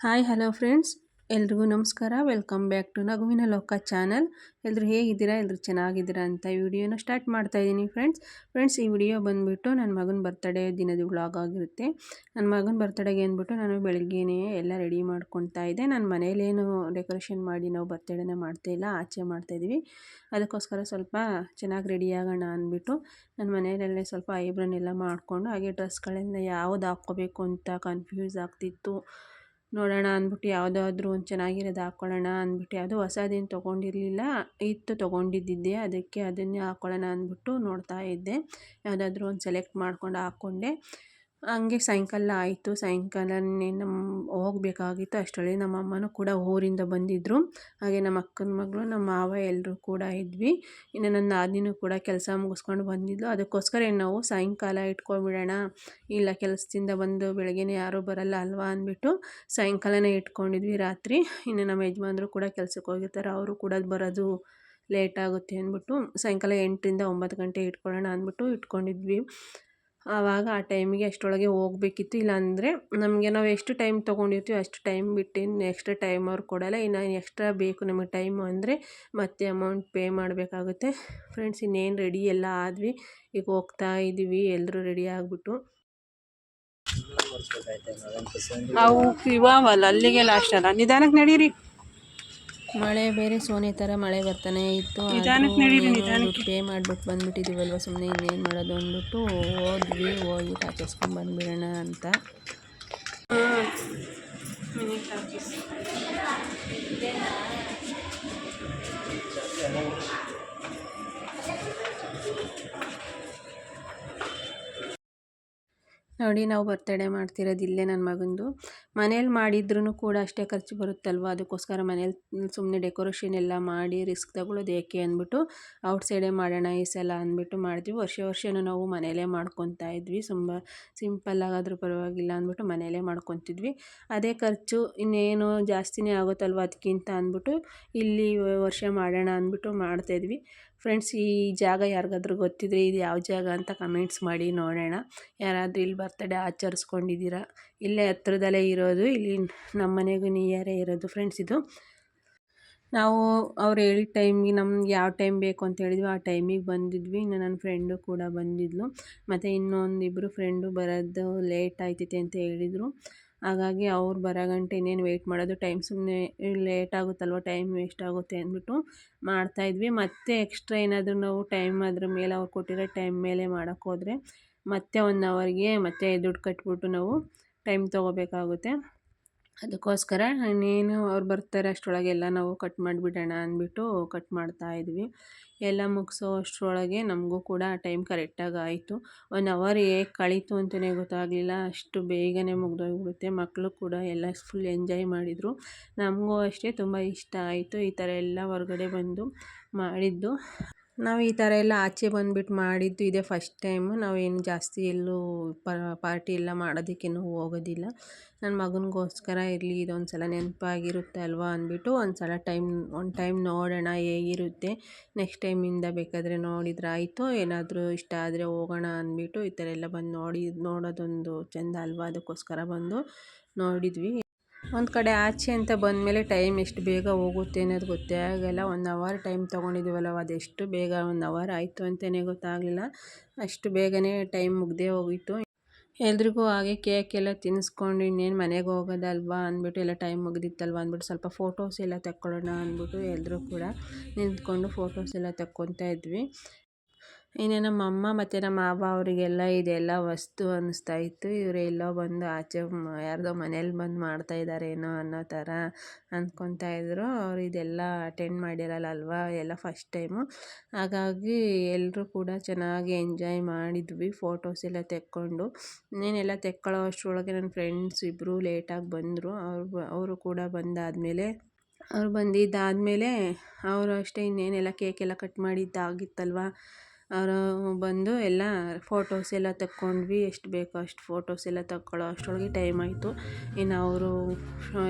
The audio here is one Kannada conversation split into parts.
ಹಾಯ್ ಹಲೋ ಫ್ರೆಂಡ್ಸ್ ಎಲ್ರಿಗೂ ನಮಸ್ಕಾರ. ವೆಲ್ಕಮ್ ಬ್ಯಾಕ್ ಟು ನಗುವಿನ ಲೋಕ ಚಾನಲ್ ಎಲ್ಲರೂ ಹೇಗಿದ್ದೀರಾ? ಎಲ್ಲರೂ ಚೆನ್ನಾಗಿದ್ದೀರಾ ಅಂತ ವಿಡಿಯೋನ ಸ್ಟಾರ್ಟ್ ಮಾಡ್ತಾ ಇದ್ದೀನಿ ಫ್ರೆಂಡ್ಸ್ ಫ್ರೆಂಡ್ಸ್ ಈ ವಿಡಿಯೋ ಬಂದುಬಿಟ್ಟು ನನ್ನ ಮಗನ ಬರ್ತಡೇ ದಿನದ ವ್ಲಾಗ್ ಆಗಿರುತ್ತೆ. ನನ್ನ ಮಗನ ಬರ್ತಡೇಗೆ ಅಂದ್ಬಿಟ್ಟು ನಾನು ಬೆಳಗ್ಗೆನೇ ಎಲ್ಲ ರೆಡಿ ಮಾಡ್ಕೊತಾ ಇದ್ದೆ. ನನ್ನ ಮನೇಲೇನು ಡೆಕೋರೇಷನ್ ಮಾಡಿ ನಾವು ಬರ್ತಡೇನ ಮಾಡ್ತಾಯಿಲ್ಲ ಆಚೆ ಮಾಡ್ತಾಯಿದ್ವಿ ಅದಕ್ಕೋಸ್ಕರ ಸ್ವಲ್ಪ ಚೆನ್ನಾಗಿ ರೆಡಿ ಆಗೋಣ ಅಂದ್ಬಿಟ್ಟು ನನ್ನ ಮನೆಯಲ್ಲೇ ಸ್ವಲ್ಪ ಐಬ್ರನ್ನೆಲ್ಲ ಮಾಡಿಕೊಂಡು, ಹಾಗೆ ಡ್ರೆಸ್ಗಳೆಲ್ಲ ಯಾವ್ದು ಹಾಕ್ಕೋಬೇಕು ಅಂತ ಕನ್ಫ್ಯೂಸ್ ಆಗ್ತಿತ್ತು. ನೋಡೋಣ ಅಂದ್ಬಿಟ್ಟು ಯಾವುದಾದ್ರೂ ಒಂದು ಚೆನ್ನಾಗಿರೋದು ಹಾಕ್ಕೊಳ್ಳೋಣ ಅಂದ್ಬಿಟ್ಟು ಅದು ಹೊಸದೇನು ತೊಗೊಂಡಿರಲಿಲ್ಲ. ಇತ್ತು, ತೊಗೊಂಡಿದ್ದಿದ್ದೆ. ಅದಕ್ಕೆ ಅದನ್ನೇ ಹಾಕ್ಕೊಳ್ಳೋಣ ಅಂದ್ಬಿಟ್ಟು ನೋಡ್ತಾ ಇದ್ದೆ. ಯಾವುದಾದ್ರೂ ಒಂದು ಸೆಲೆಕ್ಟ್ ಮಾಡ್ಕೊಂಡು ಹಾಕ್ಕೊಂಡೆ. ಹಂಗೆ ಸಾಯಂಕಾಲ ಆಯಿತು. ಸಾಯಂಕಾಲನೇ ನಮ್ಮ ಹೋಗಬೇಕಾಗಿತ್ತು. ಅಷ್ಟರಲ್ಲಿ ನಮ್ಮ ಅಮ್ಮನೂ ಕೂಡ ಊರಿಂದ ಬಂದಿದ್ದರು ಹಾಗೆ ನಮ್ಮ ಅಕ್ಕನ ಮಗಳು, ನಮ್ಮ ಮಾವ ಎಲ್ಲರೂ ಕೂಡ ಇದ್ವಿ. ಇನ್ನು ನನ್ನ ನಾದಿನೂ ಕೂಡ ಕೆಲಸ ಮುಗಿಸ್ಕೊಂಡು ಬಂದಿದ್ಲು. ಅದಕ್ಕೋಸ್ಕರ ನಾವು ಸಾಯಂಕಾಲ ಇಟ್ಕೊಂಡ್ಬಿಡೋಣ. ಇಲ್ಲ ಕೆಲಸದಿಂದ ಬಂದು ಬೆಳಗ್ಗೆನೇ ಯಾರೂ ಬರಲ್ಲ ಅಲ್ವಾ ಅಂದ್ಬಿಟ್ಟು ಸಾಯಂಕಾಲನೇ ಇಟ್ಕೊಂಡಿದ್ವಿ ರಾತ್ರಿ. ಇನ್ನು ನಮ್ಮ ಯಜಮಾನ್ರು ಕೂಡ ಕೆಲಸಕ್ಕೆ ಹೋಗಿರ್ತಾರೆ. ಅವರು ಕೂಡ ಬರೋದು ಲೇಟ್ ಆಗುತ್ತೆ ಅಂದ್ಬಿಟ್ಟು ಸಾಯಂಕಾಲ ಎಂಟರಿಂದ ಒಂಬತ್ತು ಗಂಟೆ ಇಟ್ಕೊಳ್ಳೋಣ ಅಂದ್ಬಿಟ್ಟು ಇಟ್ಕೊಂಡಿದ್ವಿ. ಆವಾಗ ಆ ಟೈಮಿಗೆ ಅಷ್ಟರೊಳಗೆ ಹೋಗ್ಬೇಕಿತ್ತು. ಇಲ್ಲಾಂದರೆ ನಮಗೆ ನಾವು ಎಷ್ಟು ಟೈಮ್ ತೊಗೊಂಡಿರ್ತೀವಿ ಅಷ್ಟು ಟೈಮ್ ಬಿಟ್ಟು ಇನ್ನು ಎಕ್ಸ್ಟ್ರಾ ಟೈಮ್ ಅವ್ರು ಕೊಡೋಲ್ಲ. ಇನ್ನು ಎಕ್ಸ್ಟ್ರಾ ಬೇಕು ನಮಗೆ ಟೈಮು ಅಂದರೆ ಮತ್ತೆ ಅಮೌಂಟ್ ಪೇ ಮಾಡಬೇಕಾಗುತ್ತೆ. ಫ್ರೆಂಡ್ಸ್ ಇನ್ನೇನು ರೆಡಿ ಎಲ್ಲ ಆದ್ವಿ. ಈಗ ಹೋಗ್ತಾ ಇದ್ದೀವಿ ಎಲ್ಲರೂ ರೆಡಿ ಆಗಿಬಿಟ್ಟು. ಅವು ಇವಾವಲ್ಲ ಅಲ್ಲಿಗೆ ಲಾಸ್ಟ್ ಅಲ್ಲ? ನಿಧಾನಕ್ಕೆ ನಡೀರಿ. ಮಳೆ ಬೇರೆ ಸೋನೆ ಥರ ಮಳೆ ಬರ್ತಾನೆ ಇತ್ತು. ಪೇ ಮಾಡ್ಬಿಟ್ಟು ಬಂದ್ಬಿಟ್ಟಿದ್ದೀವಲ್ವ ಸುಮ್ಮನೆ ಇನ್ನೇನು ಮಾಡೋದು ಅಂದ್ಬಿಟ್ಟು ಹೋದ್ವಿ ಹೋಗಿ ಟಾಚಸ್ಕೊಂಡು ಬಂದ್ಬಿಡೋಣ ಅಂತ. ನೋಡಿ ನಾವು ಬರ್ತಡೇ ಮಾಡ್ತಿರೋದು ಇಲ್ಲೇ ನನ್ನ ಮಗಂದು. ಮನೇಲಿ ಮಾಡಿದ್ರೂ ಕೂಡ ಅಷ್ಟೇ ಖರ್ಚು ಬರುತ್ತಲ್ವ? ಅದಕ್ಕೋಸ್ಕರ ಮನೇಲಿ ಸುಮ್ಮನೆ ಡೆಕೋರೇಷನ್ ಎಲ್ಲ ಮಾಡಿ ರಿಸ್ಕ್ ತಗೊಳ್ಳೋದು ಏಕೆ ಅಂದ್ಬಿಟ್ಟು ಔಟ್ಸೈಡೇ ಮಾಡೋಣ ಈ ಸಲ ಅಂದ್ಬಿಟ್ಟು ಮಾಡಿದ್ವಿ. ವರ್ಷ ವರ್ಷನೂ ನಾವು ಮನೆಯಲ್ಲೇ ಮಾಡ್ಕೊತಾ ಇದ್ವಿ. ತುಂಬ ಸಿಂಪಲ್ಲಾಗಾದರೂ ಪರವಾಗಿಲ್ಲ ಅಂದ್ಬಿಟ್ಟು ಮನೆಯಲ್ಲೇ ಮಾಡ್ಕೊತಿದ್ವಿ. ಅದೇ ಖರ್ಚು ಇನ್ನೇನು ಜಾಸ್ತಿನೇ ಆಗುತ್ತಲ್ವ ಅದಕ್ಕಿಂತ ಅಂದ್ಬಿಟ್ಟು ಇಲ್ಲಿ ವರ್ಷ ಮಾಡೋಣ ಅಂದ್ಬಿಟ್ಟು ಮಾಡ್ತಾಯಿದ್ವಿ ಫ್ರೆಂಡ್ಸ್ ಈ ಜಾಗ ಯಾರಿಗಾದ್ರೂ ಗೊತ್ತಿದ್ರೆ ಇದು ಯಾವ ಜಾಗ ಅಂತ ಕಮೆಂಟ್ಸ್ ಮಾಡಿ ನೋಡೋಣ. ಯಾರಾದರೂ ಇಲ್ಲಿ ಬರ್ತಡೇ ಆಚರಿಸ್ಕೊಂಡಿದ್ದೀರಾ? ಇಲ್ಲೇ ಹತ್ರದಲ್ಲೇ ಇರೋದು, ಇಲ್ಲಿ ನಮ್ಮ ಮನೆಗೂ ನಿಯರೇ ಇರೋದು ಫ್ರೆಂಡ್ಸ್ ಇದು. ನಾವು ಅವ್ರು ಹೇಳಿದ ಟೈಮಿಗೆ ನಮ್ಗೆ ಯಾವ ಟೈಮ್ ಬೇಕು ಅಂತ ಹೇಳಿದ್ವಿ, ಆ ಟೈಮಿಗೆ ಬಂದಿದ್ವಿ. ಇನ್ನು ನನ್ನ ಫ್ರೆಂಡು ಕೂಡ ಬಂದಿದ್ಲು. ಮತ್ತು ಇನ್ನೊಂದಿಬ್ಬರು ಫ್ರೆಂಡು ಬರೋದು ಲೇಟ್ ಆಯ್ತೈತೆ ಅಂತ ಹೇಳಿದರು. ಹಾಗಾಗಿ ಅವ್ರು ಬರೋ ಗಂಟೆ ಇನ್ನೇನು ವೆಯ್ಟ್ ಮಾಡೋದು ಟೈಮ್ ಸುಮ್ಮನೆ ಲೇಟ್ ಆಗುತ್ತಲ್ವ ಟೈಮ್ ವೇಸ್ಟ್ ಆಗುತ್ತೆ ಅಂದ್ಬಿಟ್ಟು ಮಾಡ್ತಾಯಿದ್ವಿ ಮತ್ತೆ ಎಕ್ಸ್ಟ್ರಾ ಏನಾದರೂ ನಾವು ಟೈಮ್ ಅದ್ರ ಮೇಲೆ ಅವ್ರು ಕೊಟ್ಟಿರೋ ಟೈಮ್ ಮೇಲೆ ಮಾಡೋಕ್ಕೋದ್ರೆ ಮತ್ತೆ ಒನ್ ಅವರ್ಗೆ ಮತ್ತೆ ದುಡ್ಡು ಕಟ್ಬಿಟ್ಟು ನಾವು ಟೈಮ್ ತೊಗೋಬೇಕಾಗುತ್ತೆ. ಅದಕ್ಕೋಸ್ಕರ ಇನ್ನೇನು ಅವ್ರು ಬರ್ತಾರೆ ಅಷ್ಟರೊಳಗೆ ಎಲ್ಲ ನಾವು ಕಟ್ ಮಾಡಿಬಿಡೋಣ ಅಂದ್ಬಿಟ್ಟು ಕಟ್ ಮಾಡ್ತಾ ಇದ್ವಿ. ಎಲ್ಲ ಮುಗಿಸೋ ಅಷ್ಟರೊಳಗೆ ನಮಗೂ ಕೂಡ ಟೈಮ್ ಕರೆಕ್ಟಾಗಿ ಆಯಿತು. ಒನ್ ಅವರ್ ಹೇಗೆ ಕಳೀತು ಅಂತಲೇ ಗೊತ್ತಾಗಲಿಲ್ಲ. ಅಷ್ಟು ಬೇಗನೆ ಮುಗ್ದೋಗ್ಬಿಡುತ್ತೆ. ಮಕ್ಕಳು ಕೂಡ ಎಲ್ಲ ಫುಲ್ ಎಂಜಾಯ್ ಮಾಡಿದರು. ನಮಗೂ ಅಷ್ಟೇ ತುಂಬ ಇಷ್ಟ ಆಯಿತು. ಈ ಥರ ಎಲ್ಲ ಹೊರಗಡೆ ಬಂದು ಮಾಡಿದ್ದು. ನಾವು ಈ ಥರ ಎಲ್ಲ ಆಚೆ ಬಂದ್ಬಿಟ್ಟು ಮಾಡಿದ್ದು ಇದೇ ಫಸ್ಟ್ ಟೈಮು. ನಾವೇನು ಜಾಸ್ತಿ ಎಲ್ಲೂ ಪಾರ್ಟಿ ಎಲ್ಲ ಮಾಡೋದಕ್ಕೇನು ಹೋಗೋದಿಲ್ಲ. ನನ್ನ ಮಗನಿಗೋಸ್ಕರ ಇರಲಿ ಇದೊಂದು ಸಲ ನೆನಪಾಗಿರುತ್ತೆ ಅಲ್ವಾ ಅಂದ್ಬಿಟ್ಟು ಒಂದು ಸಲ ಟೈಮ್, ಒಂದು ಟೈಮ್ ನೋಡೋಣ ಹೇಗಿರುತ್ತೆ. ನೆಕ್ಸ್ಟ್ ಟೈಮಿಂದ ಬೇಕಾದರೆ ನೋಡಿದ್ರೆ ಆಯಿತು, ಏನಾದರೂ ಇಷ್ಟ ಆದರೆ ಹೋಗೋಣ ಅಂದ್ಬಿಟ್ಟು ಈ ಥರ ಎಲ್ಲ ಬಂದು ನೋಡಿ, ನೋಡೋದೊಂದು ಚೆಂದ ಅಲ್ವಾ ಅದಕ್ಕೋಸ್ಕರ ಬಂದು ನೋಡಿದ್ವಿ. ಒಂದು ಕಡೆ ಆಚೆ ಅಂತ ಬಂದಮೇಲೆ ಟೈಮ್ ಎಷ್ಟು ಬೇಗ ಹೋಗುತ್ತೆ ಅನ್ನೋದು ಗೊತ್ತೇ ಆಗಲ್ಲ. ಒನ್ ಅವರ್ ಟೈಮ್ ತೊಗೊಂಡಿದ್ದೀವಲ್ಲ ಅದೆಷ್ಟು ಬೇಗ ಒನ್ ಅವರ್ ಆಯಿತು ಅಂತಲೇ ಗೊತ್ತಾಗಲಿಲ್ಲ. ಅಷ್ಟು ಬೇಗನೆ ಟೈಮ್ ಮುಗ್ದೇ ಹೋಗಿತ್ತು. ಎಲ್ರಿಗೂ ಹಾಗೆ ಕೇಕ್ ಎಲ್ಲ ತಿನ್ನಿಸ್ಕೊಂಡು ಇನ್ನೇನು ಮನೆಗೆ ಹೋಗೋದಲ್ವಾ ಅಂದ್ಬಿಟ್ಟು ಎಲ್ಲ ಟೈಮ್ ಮುಗಿದಿತ್ತಲ್ವ ಅಂದ್ಬಿಟ್ಟು ಸ್ವಲ್ಪ ಫೋಟೋಸ್ ಎಲ್ಲ ತಕ್ಕೊಳ್ಳೋಣ ಅಂದ್ಬಿಟ್ಟು ಎಲ್ಲರೂ ಕೂಡ ನಿಂತ್ಕೊಂಡು ಫೋಟೋಸ್ ಎಲ್ಲ ತಕ್ಕೊತಾ ಇದ್ವಿ. ಇನ್ನು ನಮ್ಮ ಅಮ್ಮ ಮತ್ತು ನಮ್ಮ ಮಾವ ಅವರಿಗೆಲ್ಲ ಇದೆಲ್ಲ ವಸ್ತು ಅನ್ನಿಸ್ತಾ ಇತ್ತು. ಇವರೆಲ್ಲೋ ಬಂದು ಆಚೆ ಯಾರದೋ ಮನೇಲಿ ಬಂದು ಮಾಡ್ತಾ ಇದ್ದಾರೇನೋ ಅನ್ನೋ ಥರ ಅಂದ್ಕೊತಾ ಇದ್ದರು ಅವ್ರು ಇದೆಲ್ಲ ಅಟೆಂಡ್ ಮಾಡಿರಲ್ಲ ಅಲ್ವಾ ಎಲ್ಲ ಫಸ್ಟ್ ಟೈಮು ಹಾಗಾಗಿ ಎಲ್ಲರೂ ಕೂಡ ಚೆನ್ನಾಗಿ ಎಂಜಾಯ್ ಮಾಡಿದ್ವಿ. ಫೋಟೋಸ್ ಎಲ್ಲ ತೆಕ್ಕೊಂಡು. ಇನ್ನೇನೆಲ್ಲ ತೆಕ್ಕೊಳ್ಳೋ ಅಷ್ಟರೊಳಗೆ ನನ್ನ ಫ್ರೆಂಡ್ಸ್ ಇಬ್ಬರು ಲೇಟಾಗಿ ಬಂದರು. ಅವ್ರು, ಅವರು ಕೂಡ ಬಂದಾದಮೇಲೆ, ಅವ್ರು ಬಂದಿದ್ದಾದಮೇಲೆ ಅವರು ಅಷ್ಟೇ ಇನ್ನೇನೆಲ್ಲ ಕೇಕೆಲ್ಲ ಕಟ್ ಮಾಡಿದ್ದಾಗಿತ್ತಲ್ವ? ಅವರು ಬಂದು ಎಲ್ಲ ಫೋಟೋಸ್ ಎಲ್ಲ ತಕ್ಕೊಂಡ್ವಿ, ಎಷ್ಟು ಬೇಕೋ ಅಷ್ಟು ಫೋಟೋಸ್ ಎಲ್ಲ ತಕ್ಕೊಳ್ಳೋ ಅಷ್ಟರೊಳಗೆ ಟೈಮ್ ಆಯಿತು. ಇನ್ನು ಅವರು,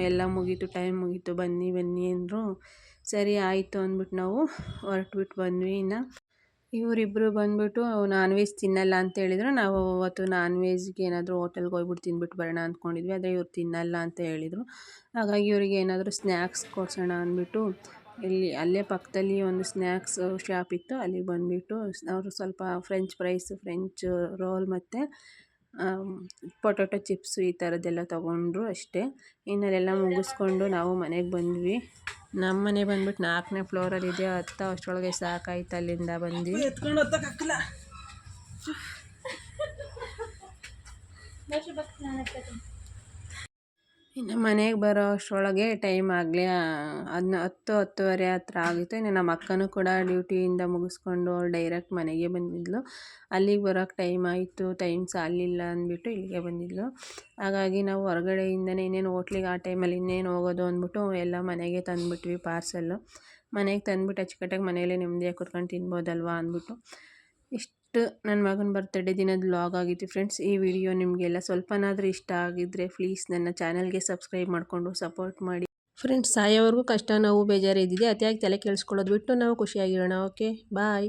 ಎಲ್ಲ ಮುಗೀತು ಟೈಮ್ ಮುಗೀತು, ಬನ್ನಿ ಬನ್ನಿ ಅಂದರು. ಸರಿ, ಆಯಿತು ಅಂದ್ಬಿಟ್ಟು ನಾವು ಹೊರಟ್ಬಿಟ್ಟು ಬಂದ್ವಿ ಇನ್ನು. ಇವರಿಬ್ಬರು ಬಂದ್ಬಿಟ್ಟು ನಾನ್ ವೆಜ್ ತಿನ್ನಲ್ಲ ಅಂತ ಹೇಳಿದ್ರು. ನಾವು ಅವತ್ತು ನಾನ್ ವೆಜ್ಗೆ ಏನಾದರೂ ಹೋಟೆಲ್ಗೆ ಹೋಗ್ಬಿಟ್ಟು ತಿನ್ಬಿಟ್ಟು ಬರೋಣ ಅಂದ್ಕೊಂಡಿದ್ವಿ. ಆದರೆ ಇವ್ರು ತಿನ್ನಲ್ಲ ಅಂತ ಹೇಳಿದರು. ಹಾಗಾಗಿ ಇವರಿಗೆ ಏನಾದರೂ ಸ್ನ್ಯಾಕ್ಸ್ ಕೊಡ್ಸೋಣ ಅಂದ್ಬಿಟ್ಟು ಇಲ್ಲಿ ಅಲ್ಲೇ ಪಕ್ಕದಲ್ಲಿ ಒಂದು ಸ್ನ್ಯಾಕ್ಸ್ ಶಾಪ್ ಇತ್ತು. ಅಲ್ಲಿಗೆ ಬಂದುಬಿಟ್ಟು ಅವರು ಸ್ವಲ್ಪ ಫ್ರೆಂಚ್ ಫ್ರೈಸ್ ಫ್ರೆಂಚ್ ರೋಲ್ ಮತ್ತು ಪೊಟೊಟೊ ಚಿಪ್ಸು ಈ ಥರದ್ದೆಲ್ಲ ತೊಗೊಂಡ್ರು ಅಷ್ಟೇ. ಇನ್ನಲ್ಲೆಲ್ಲ ಮುಗಿಸ್ಕೊಂಡು ನಾವು ಮನೆಗೆ ಬಂದ್ವಿ. ನಮ್ಮ ಮನೆ ಬಂದ್ಬಿಟ್ಟು ನಾಲ್ಕನೇ ಫ್ಲೋರಲ್ಲಿದೆ ಹತ್ತ ಅಷ್ಟರೊಳಗೆ ಸಾಕಾಯ್ತು ಅಲ್ಲಿಂದ ಬಂದ್ವಿ ಇನ್ನು ಮನೆಗೆ ಬರೋ ಅಷ್ಟರೊಳಗೆ ಟೈಮ್ ಆಗಲೇ ಅದನ್ನ ಹತ್ತು, ಹತ್ತುವರೆ ಹತ್ರ ಆಗಿತ್ತು. ಇನ್ನು ನಮ್ಮ ಅಕ್ಕನೂ ಕೂಡ ಡ್ಯೂಟಿಯಿಂದ ಮುಗಿಸ್ಕೊಂಡು ಅವ್ಳು ಡೈರೆಕ್ಟ್ ಮನೆಗೆ ಬಂದಿದ್ಲು. ಅಲ್ಲಿಗೆ ಬರೋಕ್ಕೆ ಟೈಮ್ ಆಯಿತು. ಟೈಮ್ ಸಾಲಿಲ್ಲ ಅಂದ್ಬಿಟ್ಟು ಇಲ್ಲಿಗೆ ಬಂದಿದ್ಲು. ಹಾಗಾಗಿ ನಾವು ಹೊರಗಡೆಯಿಂದನೇ ಇನ್ನೇನು ಹೋಟ್ಲಿಗೆ ಆ ಟೈಮಲ್ಲಿ ಇನ್ನೇನು ಹೋಗೋದು ಅಂದ್ಬಿಟ್ಟು ಎಲ್ಲ ಮನೆಗೆ ತಂದುಬಿಟ್ವಿ ಪಾರ್ಸೆಲ್ಲು ಮನೆಗೆ ತಂದುಬಿಟ್ಟು ಅಚ್ಚುಕಟ್ಟಾಗಿ ಮನೆಯಲ್ಲೇ ನೆಮ್ಮದಿಯಾಗಿ ಕುತ್ಕೊಂಡು ತಿನ್ಬೋದಲ್ವಾ ಅಂದ್ಬಿಟ್ಟು. ಇಷ್ಟು ನನ್ನ ಮಗನ ಬರ್ತಡೇ ದಿನದ ವ್ಲಾಗ್ ಆಗಿತ್ತು. ಫ್ರೆಂಡ್ಸ್ ಈ ವಿಡಿಯೋ ನಿಮಗೆಲ್ಲ ಸ್ವಲ್ಪನಾದರೂ ಇಷ್ಟ ಆಗಿದ್ದರೆ ಪ್ಲೀಸ್ ನನ್ನ ಚಾನಲ್ಗೆ ಸಬ್ಸ್ಕ್ರೈಬ್ ಮಾಡಿಕೊಂಡು ಸಪೋರ್ಟ್ ಮಾಡಿ. ಫ್ರೆಂಡ್ಸ್ ಸಾಯೋವರೆಗೂ ಕಷ್ಟ, ನಾವು ಬೇಜಾರು ಇದ್ದಿದೆ. ಅತಿಯಾಗಿ ತಲೆ ಕೇಳಿಸ್ಕೊಳ್ಳೋದು ಬಿಟ್ಟು ನಾವು ಖುಷಿಯಾಗಿರೋಣ ಓಕೆ ಬಾಯ್